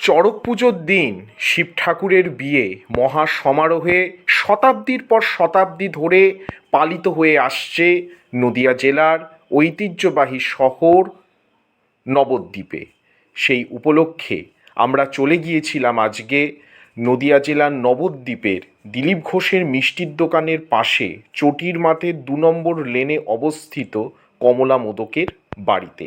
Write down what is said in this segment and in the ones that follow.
চড়ক পুজোর দিন শিব ঠাকুরের বিয়ে মহা সমারোহে শতাব্দীর পর শতাব্দী ধরে পালিত হয়ে আসছে নদিয়া জেলার ঐতিহ্যবাহী শহর নবদ্বীপে। সেই উপলক্ষে আমরা চলে গিয়েছিলাম আজকে নদিয়া জেলার নবদ্বীপের দিলীপ ঘোষের মিষ্টির দোকানের পাশে চটির মাঠে দু নম্বর লেনে অবস্থিত কমলা মোদকের বাড়িতে।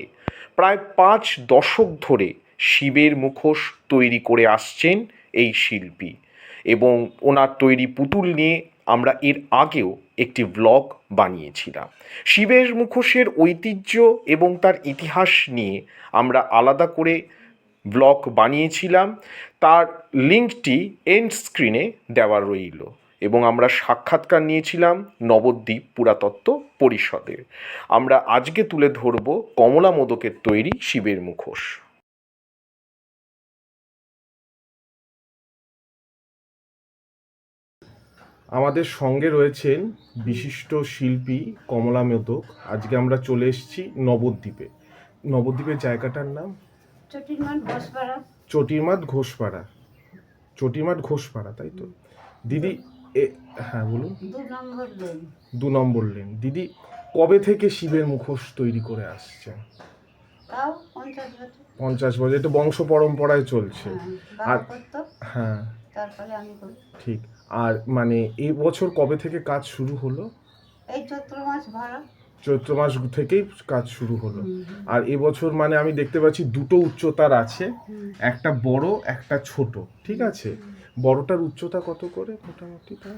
প্রায় পাঁচ দশক ধরে শিবের মুখোশ তৈরি করে আসছেন এই শিল্পী। এবং ওনার তৈরি পুতুল নিয়ে আমরা এর আগেও একটি ব্লগ বানিয়েছিলাম। শিবের মুখোশের ঐতিহ্য এবং তার ইতিহাস নিয়ে আমরা আলাদা করে ব্লগ বানিয়েছিলাম। তার লিঙ্কটি এন্ড স্ক্রিনে দেওয়া রইল এবং আমরা সাক্ষাৎকার নিয়েছিলাম নবদ্বীপ পুরাতত্ত্ব পরিষদের। আমরা আজকে তুলে ধরব কমলা মোদকের তৈরি শিবের মুখোশ। আমাদের সঙ্গে রয়েছেন বিশিষ্ট শিল্পী কমলা মোদক। আজকে আমরা চলে এসেছি নবদ্বীপে। নবদ্বীপের জায়গাটার নাম? চটিরমাঠ ঘোষপাড়া। চটিরমাঠ ঘোষপাড়া। তাই তো? দিদি এ হ্যাঁ বলুন। দু নম্বর লেন। দিদি কবে থেকে শিবের মুখোশ তৈরি করে আসছেন? পঞ্চাশ বছর। পঞ্চাশ বছর এটা বংশ পরম্পরায় চলছে। হ্যাঁ, আর হ্যাঁ তারপরে আমি করি ঠিক। আর মানে এই বছর কবে থেকে কাজ শুরু হলো? এই চৈত্র মাস ভাড়া চৈত্র মাস থেকেই কাজ শুরু হলো। আর এবছর মানে আমি দেখতে পাচ্ছি দুটো উচ্চতার আছে। একটা বড় একটা ছোট। ঠিক আছে? বড়টার উচ্চতা কত করে মোটামুটি তা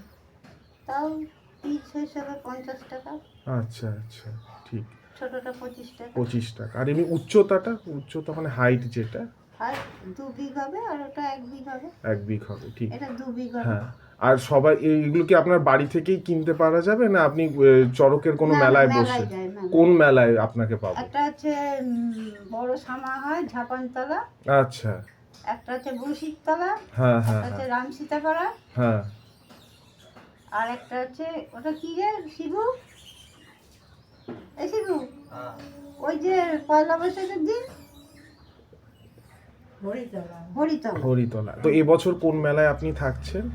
তাও পিস হিসাবে পঞ্চাশ টাকা। আচ্ছা আচ্ছা। ঠিক। ছোটটা পঁচিশ টাকা। পঁচিশ টাকা। আর এমনি উচ্চতাটা উচ্চতা মানে হাইট যেটা? আর দু বিঘ হবে আর ওটা এক বিঘ হবে। এক বিঘ হবে ঠিক। এটা দু বিঘ হ্যাঁ আর সবাই এগুলো কি আপনার বাড়ি থেকেই কিনতে পারা যাবে না আপনি এ, চড়কের কোনো মেলায় বসে? কোন মেলায় আপনাকে পাবো? একটা হচ্ছে বড় সামা হয় ঝাপানতলা। আচ্ছা। একটা হচ্ছে বুশিরতলা হ্যাঁ একটা হ্যাঁ হচ্ছে হ্যাঁ। রামসীতাপাড়া হ্যাঁ। আর একটা হচ্ছে ওটা কি রে শিবু? এই শিবু? ওই যে পয়লা বৈশাখের দিন? হরিতলা। হরিতলা। তো এবছর কোন মেলায় আপনি থাকছেন?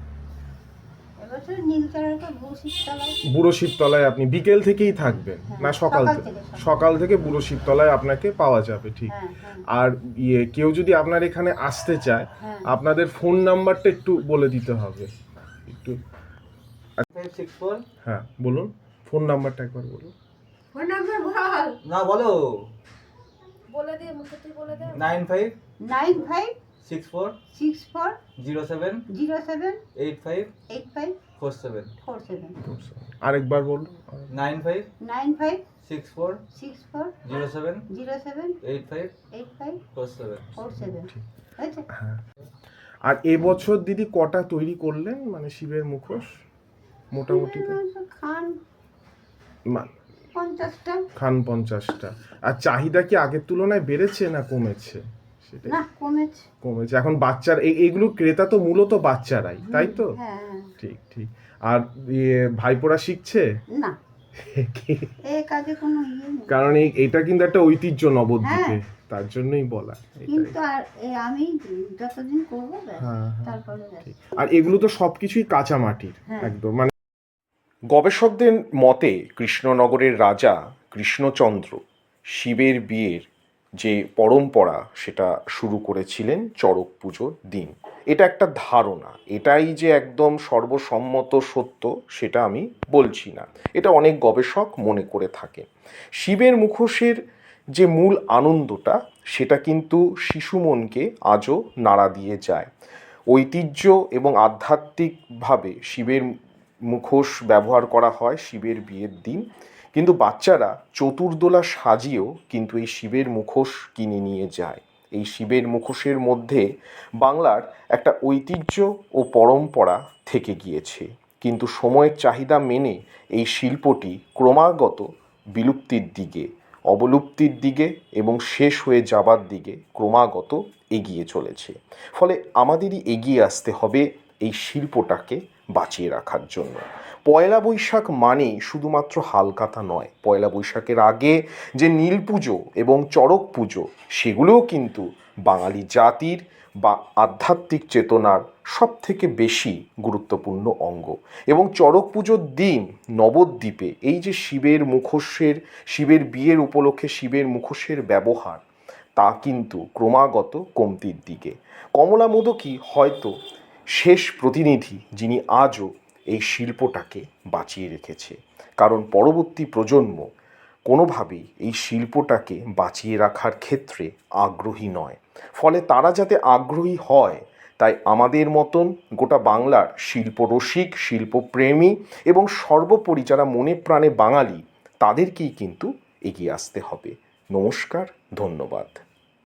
বুড়ো শিবতলায়। আপনি বিকেল থেকেই থাকবেন? হ্যাঁ, না সকাল থেকে সকাল। থেকে বুড়ো শিবতলায় আপনাকে পাওয়া যাবে ঠিক। হ্যাঁ হ্যাঁ। আর ইয়ে কেউ যদি আপনার এখানে আসতে চায় আপনাদের ফোন নাম্বারটা একটু বলে দিতে হবে। একটু হ্যাঁ বলুন। ফোন নাম্বারটা একবার বলুন। ফোন নাম্বার বল। না বলো। বলে দে মুখে তুই বলে দে। Nine five nine five six four six four zero seven zero seven eight five eight five four seven. Four আরেকবার বলুন nine five nine five six four six four zero seven zero seven eight five eight five four seven. Four seven. হয়েছে? আর এবছর দিদি কটা তৈরি করলেন মানে শিবের মুখোশ? মোটামুটি খান। মা- পঞ্চাশটা। খান পঞ্চাশটা। আর চাহিদা কি আগের তুলনায় বেড়েছে না কমেছে? সেটাই। না কমেছে। কমেছে। এখন বাচ্চার এই এইগুলো ক্রেতা তো মূলত বাচ্চারাই তাই তো? হ্যাঁ। ঠিক ঠিক। আর ইয়ে ভাইপোরা শিখছে? না। ইয়ে কারণ এটা কিন্তু একটা ঐতিহ্য নবদ্বীপে হ্যাঁ। তার জন্যই বলা কিন্তু আর আমি যতদিন করব হ্যাঁ তারপরে। আর এগুলো তো সবকিছুই কাঁচা মাটির। একদম। মানে গবেষকদের মতে কৃষ্ণনগরের রাজা কৃষ্ণচন্দ্র শিবের বিয়ের যে পরম্পরা, সেটা শুরু করেছিলেন চড়ক পুজোর দিন। এটা একটা ধারণা। এটাই যে একদম সর্বসম্মত সত্য, সেটা আমি বলছি না। এটা অনেক গবেষক মনে করে থাকে শিবের মুখোশের যে মূল আনন্দটা, সেটা কিন্তু শিশু মনকে আজও নাড়া দিয়ে যায়। ঐতিহ্য এবং আধ্যাত্মিকভাবে শিবের মুখোশ ব্যবহার করা হয় শিবের বিয়ের দিন। কিন্তু বাচ্চারা চতুর্দোলা সাজিয়েও কিন্তু এই শিবের মুখোশ কিনে নিয়ে যায়। এই শিবের মুখোশের মধ্যে বাংলার একটা ঐতিহ্য ও পরম্পরা থেকে গিয়েছে। কিন্তু সময়ের চাহিদা মেনে এই শিল্পটি ক্রমাগত বিলুপ্তির দিকে, অবলুপ্তির দিকে এবং শেষ হয়ে যাবার দিকে ক্রমাগত এগিয়ে চলেছে। ফলে আমাদেরই এগিয়ে আসতে হবে এই শিল্পটাকে বাঁচিয়ে রাখার জন্য। পয়লা বৈশাখ মানেই শুধুমাত্র হালকাতা নয়। পয়লা বৈশাখের আগে যে নীল পুজো এবং চড়ক পুজো, সেগুলোও কিন্তু বাঙালি জাতির বা আধ্যাত্মিক চেতনার সব থেকে বেশি গুরুত্বপূর্ণ অঙ্গ। এবং চড়ক পুজোর দিন নবদ্বীপে এই যে শিবের মুখোশের, শিবের বিয়ের উপলক্ষে শিবের মুখোশের ব্যবহার, তা কিন্তু ক্রমাগত কমতির দিকে। কমলা মোদকই হয়তো শেষ প্রতিনিধি যিনি আজও এই শিল্পটাকে বাঁচিয়ে রেখেছে। কারণ পরবর্তী প্রজন্ম কোনোভাবেই এই শিল্পটাকে বাঁচিয়ে রাখার ক্ষেত্রে আগ্রহী নয়। ফলে তারা যাতে আগ্রহী হয়, তাই আমাদের মতন গোটা বাংলার শিল্পরসিক, শিল্পপ্রেমী এবং সর্বোপরি যারা মনে প্রাণে বাঙালি, তাদেরকেই কিন্তু এগিয়ে আসতে হবে। নমস্কার, ধন্যবাদ।